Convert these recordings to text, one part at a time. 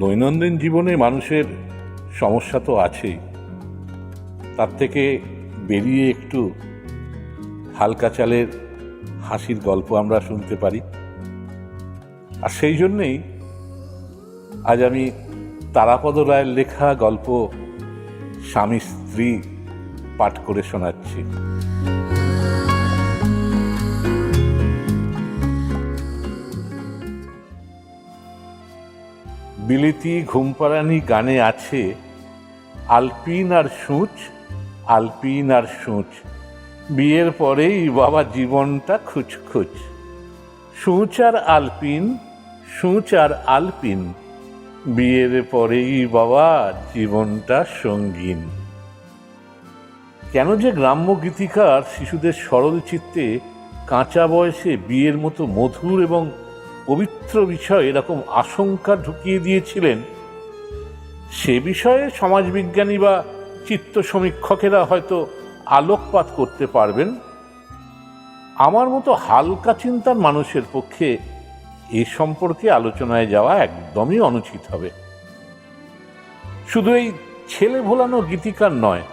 দৈনন্দিন জীবনে মানুষের সমস্যা তো আছেই। তার থেকে বেরিয়ে একটু হালকা চালের হাসির গল্প আমরা শুনতে পারি। আর সেই জন্যেই আজ আমি তারাপদ রায়ের লেখা গল্প স্বামী স্ত্রী পাঠ করে শোনাচ্ছি। বিলিতি ঘুমপাড়ানি গানে আছে, আলপিন আর সূচ, আলপিন আর সূচ। বিয়ের পরেই বাবা জীবনটা খুচখুচ। সূচ আর আলপিন, সূচ আর আলপিন। বিয়ের পরেই বাবা জীবনটা সঙ্গীন। কেন যে গ্রাম্য গীতিকার শিশুদের সরল চিত্তে কাঁচা বয়সে বিয়ের মতো মধুর এবং পবিত্র বিষয়ে এরকম আশঙ্কা ঢুকিয়ে দিয়েছিলেন, সে বিষয়ে সমাজবিজ্ঞানী বা চিত্ত সমীক্ষকেরা হয়তো আলোকপাত করতে পারবেন। আমার মতো হালকা চিন্তার মানুষের পক্ষে এ সম্পর্কে আলোচনায় যাওয়া একদমই অনুচিত হবে। শুধু এই ছেলে ভোলানো গীতিকার নয়,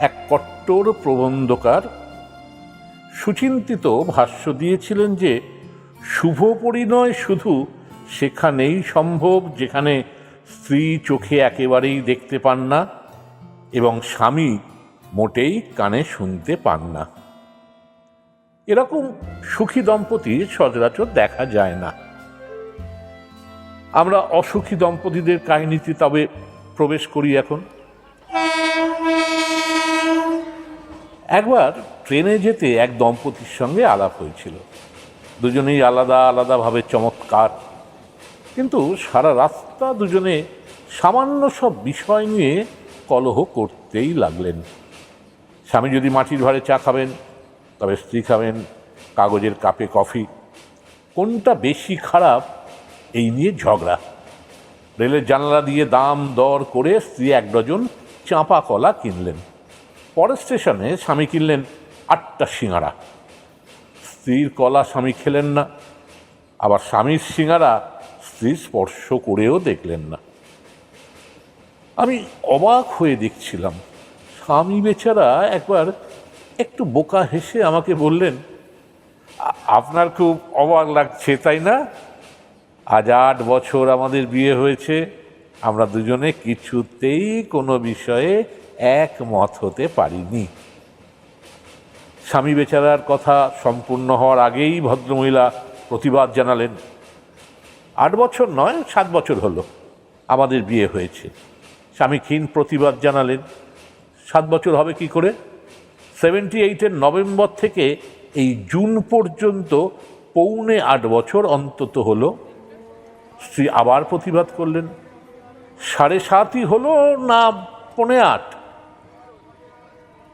এক কট্টর প্রবন্ধকার সুচিন্তিত ভাষ্য দিয়েছিলেন যে শুভ পরিণয় শুধু সেখানেই সম্ভব, যেখানে স্ত্রী চোখে একেবারেই দেখতে পান না এবং স্বামী মোটেই কানে শুনতে পান না। এরকম সুখী দম্পতি সচরাচর দেখা যায় না। আমরা অসুখী দম্পতিদের কাহিনীতে তবে প্রবেশ করি এখন। একবার ট্রেনে যেতে এক দম্পতির সঙ্গে আলাপ হয়েছিল। দুজনেই আলাদা আলাদাভাবে চমৎকার। কিন্তু সারা রাস্তা দুজনে সামান্য সব বিষয় নিয়ে কলহ করতেই লাগলেন। স্বামী যদি মাটির ভারে চা খাবেন, তবে স্ত্রী খাবেন, কাগজের কাপে কফি। কোনটা বেশি খারাপ, এই নিয়ে ঝগড়া। রেলের জানালা দিয়ে দাম দর করে স্ত্রী এক ডজন চাঁপা কলা কিনলেন। পরের স্টেশনে স্বামী কিনলেন আটটা সিঙাড়া। স্ত্রীর কলা স্বামী খেলেন না, আবার স্বামীর সিঙাড়া স্ত্রী স্পর্শ করেও দেখলেন না। আমি অবাক হয়ে দেখছিলাম, স্বামী বেচারা একবার একটু বোকা হেসে আমাকে বললেন আপনার খুব অবাক লাগছে, তাই না? আজ আট বছর আমাদের বিয়ে হয়েছে, আমরা দুজনে কিছুতেই কোনো বিষয়ে একমত হতে পারিনি। স্বামী বেচারার কথা সম্পূর্ণ হওয়ার আগেই ভদ্রমহিলা প্রতিবাদ জানালেন। আট বছর নয়, সাত বছর হলো আমাদের বিয়ে হয়েছে। স্বামী ক্ষীণ প্রতিবাদ জানালেন। সাত বছর হবে কি করে? সেভেন্টি এইটের নভেম্বর থেকে এই জুন পর্যন্ত পৌনে আট বছর অন্তত হলো। স্ত্রী আবার প্রতিবাদ করলেন। সাড়ে সাতই হলো না, পৌনে আট?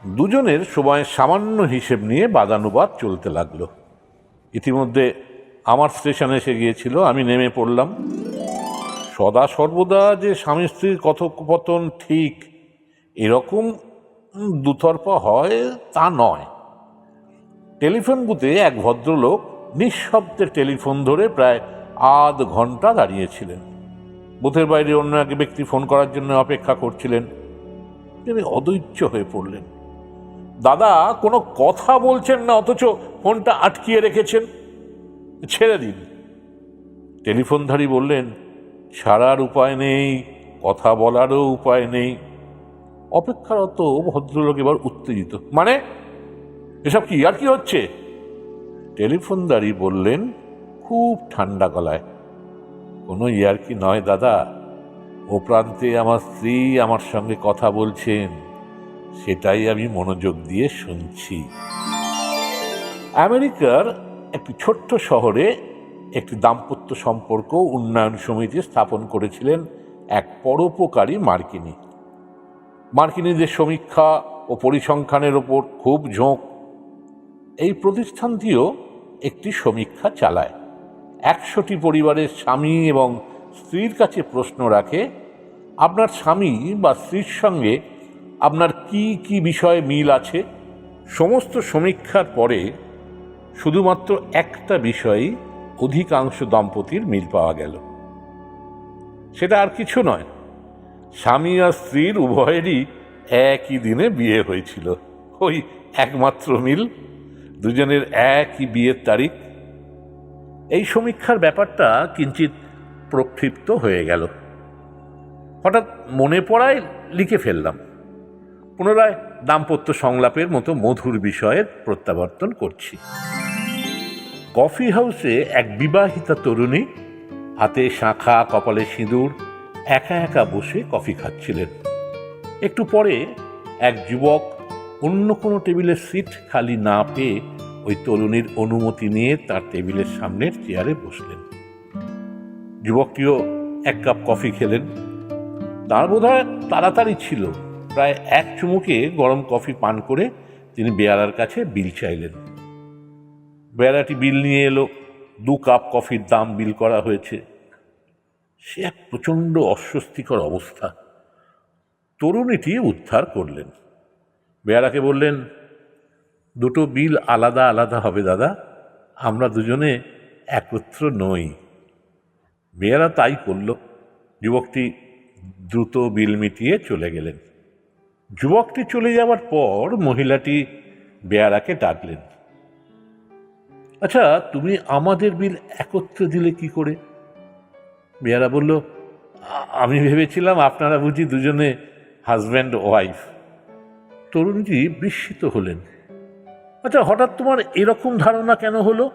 দুজনের সময় সামান্য হিসেব নিয়ে বাদানুবাদ চলতে লাগল। ইতিমধ্যে আমার স্টেশনে এসে গিয়েছিল আমি নেমে পড়লাম। সদা সর্বদা যে স্বামী স্ত্রীর কথোপকথন ঠিক এরকম উম, দুতরফা হয় তা নয়। টেলিফোন বুথে এক ভদ্রলোক নিঃশব্দে টেলিফোন ধরে প্রায় আধ ঘণ্টা দাঁড়িয়েছিলেন। বুথের বাইরে অন্য এক ব্যক্তি ফোন করার জন্য অপেক্ষা করছিলেন। তিনি অধৈর্য হয়ে পড়লেন। দাদা, কোনো কথা বলছেন না, অথচ ফোনটা আটকিয়ে রেখেছেন। ছেড়ে দিন। টেলিফোনধারী বললেন, ছাড়ার উপায় নেই, কথা বলারও উপায় নেই। অপেক্ষারত ভদ্রলোক এবার উত্তেজিত। মানে? এসব কি, আর কি হচ্ছে? টেলিফোনদারি বললেন, খুব ঠান্ডা গলায়। কোনো ইয়ারকি নয় দাদা। ও প্রান্তে আমার স্ত্রী আমার সঙ্গে কথা বলছেন। সেটাই আমি মনোযোগ দিয়ে শুনছি। আমেরিকার একটি ছোট্ট শহরে একটি দাম্পত্য সম্পর্ক উন্নয়ন সমিতি স্থাপন করেছিলেন এক পরোপকারী মার্কিনী। মার্কিনীদের সমীক্ষা ও পরিসংখ্যানের ওপর খুব ঝোঁক। এই প্রতিষ্ঠানটিও একটি সমীক্ষা চালায়। একশোটি পরিবারের স্বামী এবং স্ত্রীর কাছে প্রশ্ন রাখে, আপনার স্বামী বা স্ত্রীর সঙ্গে আপনার কি কি বিষয়ে মিল আছে? সমস্ত সমীক্ষার পরে শুধুমাত্র একটা বিষয়েই অধিকাংশ দম্পতির মিল পাওয়া গেল। সেটা আর কিছু নয়। স্বামী আর স্ত্রীর উভয়েরই একই দিনে বিয়ে হয়েছিল। ওই একমাত্র মিল, দুজনের একই বিয়ের তারিখ। এই সমীক্ষার ব্যাপারটা কিঞ্চিত প্রক্ষিপ্ত হয়ে গেল। হঠাৎ মনে পড়ায় লিখে ফেললাম। পুনরায় দাম্পত্য সংলাপের মতো মধুর বিষয়ের প্রত্যাবর্তন করছি। কফি হাউসে এক বিবাহিতা তরুণী হাতে শাঁখা, কপালে সিঁদুর, একা একা বসে কফি খাচ্ছিলেন। একটু পরে এক যুবক অন্য কোনো টেবিলের সিট খালি না পেয়ে ওই তরুণীর অনুমতি নিয়ে তার টেবিলের সামনের চেয়ারে বসলেন। যুবকটিও এক কাপ কফি খেলেন। তার বোধহয় তাড়াতাড়ি ছিল। প্রায় এক চুমুকে গরম কফি পান করে তিনি বেয়ারার কাছে বিল চাইলেন। বেয়ারাটি বিল নিয়ে এলো, দু কাপ কফির দাম বিল করা হয়েছে। সে এক প্রচণ্ড অস্বস্তিকর অবস্থা। তরুণীটি উদ্ধার করলেন। বেয়ারাকে বললেন, দুটো বিল আলাদা আলাদা হবে দাদা, আমরা দুজনে একত্র নই। বেয়ারা তাই করল। যুবকটি দ্রুত বিল মিটিয়ে চলে গেলেন। যুবকটি চলে যাওয়ার পর মহিলাটি বেয়ারাকে ডাকলেন আচ্ছা তুমি আমাদের বিল একত্রে দিলে কি করে? বেয়ারা বলল, আমি ভেবেছিলাম আপনারা বুঝি দুজনে হাজব্যান্ড ওয়াইফ। তরুণজি বিস্মিত হলেন আচ্ছা হঠাৎ তোমার এরকম ধারণা কেন হলো?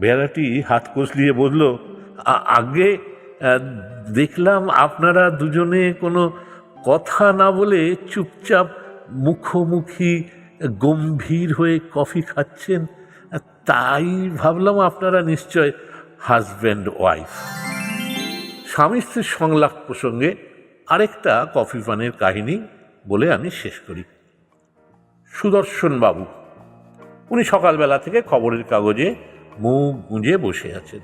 বেড়াটি হাত কষলিয়ে বলল "আ- আগে দেখলাম আপনারা দুজনে কোনো কথা না বলে চুপচাপ মুখোমুখি গম্ভীর হয়ে কফি খাচ্ছেন, তাই ভাবলাম আপনারা নিশ্চয় হাজব্যান্ড ওয়াইফ। স্বামী স্ত্রীর সংলাপ প্রসঙ্গে আরেকটা কফি পানের কাহিনী বলে আমি শেষ করি। সুদর্শন বাবু, উনি সকালবেলা থেকে খবরের কাগজে মুখ গুঁজে বসে আছেন।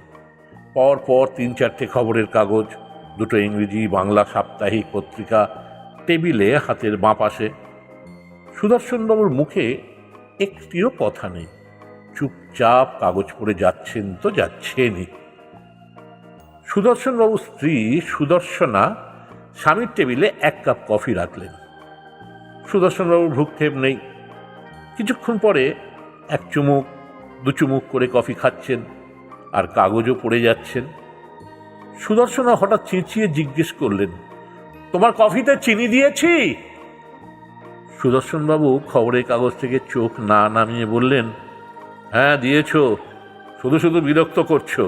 পর পর তিন চারটে খবরের কাগজ, দুটো ইংরেজি, বাংলা সাপ্তাহিক পত্রিকা টেবিলে হাতের বাঁ পাশে। সুদর্শনবাবুর মুখে একটিও কথা নেই। চুপচাপ কাগজ পড়ে যাচ্ছেন তো যাচ্ছেনই। সুদর্শনবাবুর স্ত্রী সুদর্শনা স্বামীর টেবিলে এক কাপ কফি রাখলেন। সুদর্শনবাবুর ভ্রুক্ষেপ নেই। কিছুক্ষণ পরে এক চুমুক, দু চুমুক করে কফি খাচ্ছেন আর কাগজও পড়ে যাচ্ছেন। সুদর্শনা হঠাৎ চেঁচিয়ে জিজ্ঞেস করলেন তোমার কফিতে চিনি দিয়েছি। সুদর্শনবাবু খবরের কাগজ থেকে চোখ না নামিয়ে বললেন হ্যাঁ দিয়েছ। শুধু শুধু বিরক্ত করছ।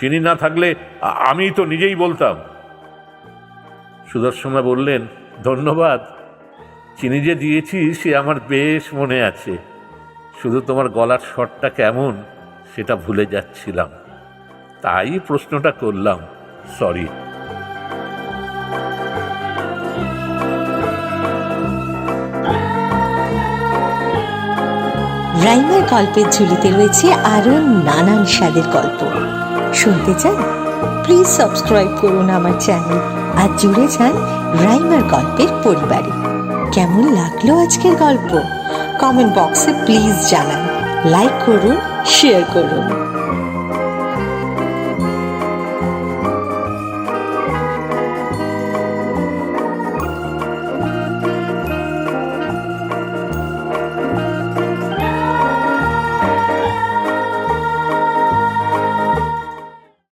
চিনি না থাকলে আমি তো নিজেই বলতাম। সুদর্শনা বললেন, ধন্যবাদ। চিনি যে দিয়েছি, সে আমার বেশ মনে আছে। শুধু তোমার গলার স্বরটা কেমন, সেটা ভুলে যাচ্ছিলাম। তাই প্রশ্নটা করলাম। সরি। রাইমার গল্পের ঝুলিতে রয়েছে আরও নানান স্বাদের গল্প। শুনতে চান? প্লিজ সাবস্ক্রাইব করুন আমার চ্যানেল আর জুড়ে যান রাইমার গল্পের পরিবারে। কেমন লাগল আজকের গল্প? কমেন্ট বক্সে প্লিজ জানান। লাইক করুন, শেয়ার করুন।